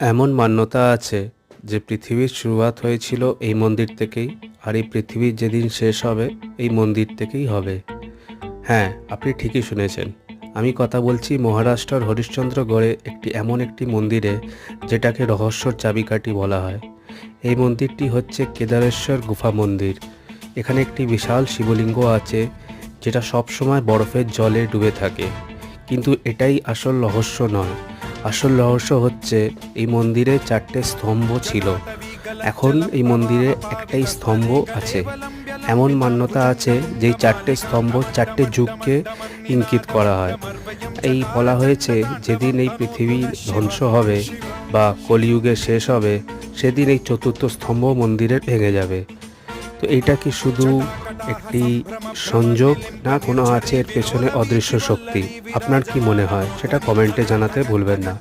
এমন মান্যতা আছে যে পৃথিবীর শুরুয়াত হয়েছিল এই মন্দির থেকেই, আর এই পৃথিবীর যেদিন শেষ হবে, এই মন্দির থেকেই হবে। হ্যাঁ আপনি ঠিকই শুনেছেন। আমি কথা বলছি মহারাষ্ট্রের হরিশ্চন্দ্রগড়ে একটি এমন একটি মন্দিরে, যেটাকে রহস্যর চাবিকাঠি বলা হয়। এই মন্দিরটি হচ্ছে কেদারেশ্বর গুফা মন্দির। এখানে একটি বিশাল শিবলিঙ্গ আছে, যেটা সবসময় বরফের জলে ডুবে থাকে। কিন্তু এটাই আসল রহস্য নয়। আসল রহস্য হচ্ছে, এই মন্দিরে চারটে স্তম্ভ ছিল। এখন এই মন্দিরে একটাই স্তম্ভ আছে। এমন মান্যতা আছে যে চারটে স্তম্ভ চারটে যুগকে ইঙ্কিত করা হয়। এই বলা হয়েছে, যেদিন এই পৃথিবী ধ্বংস হবে বা কলিযুগে শেষ হবে, সেদিন এই চতুর্থ স্তম্ভ মন্দিরের ভেঙে যাবে। তো এটা কি শুধু একটি সংযোগ না, কোনো আছে এর পেছনে অদৃশ্য শক্তি। আপনার কি মনে হয়? সেটা কমেন্টে জানাতে ভুলবেন না।